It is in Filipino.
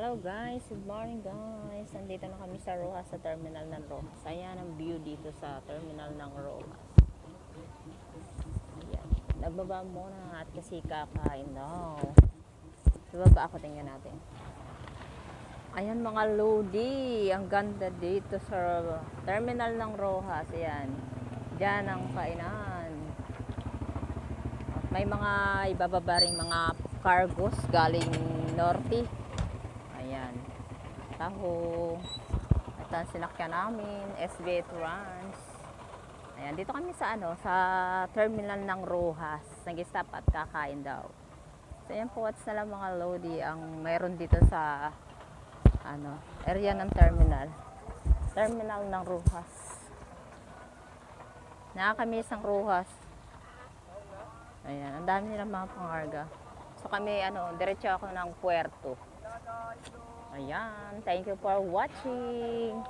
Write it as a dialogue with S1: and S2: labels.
S1: Hello guys, good morning guys. Nandito na kami sa Rojas, sa terminal ng Rojas. Ayan ang view dito sa terminal ng Rojas. Ayan. Nagbaba muna at kasi kakain daw. Baba ako, tingnan natin. Ayan mga Lodi, ang ganda dito sa terminal ng Rojas. Ayan. Diyan ang kainan. At may mga ibababa ring mga cargos galing Norte. Taho. Ito ang sinakyan namin. SB Trans. Ayan. Dito kami sa ano, sa terminal ng Rojas. Nag-stop at kakain daw. So, ayan po what's na lang mga Lodi ang mayroon dito sa ano, area ng terminal. Terminal ng Rojas. Nakakamiss ang Rojas. Ayan, ang dami nilang mga pangarga. So kami, ano, diretso ako ng Puerto. Ayan, thank you for watching.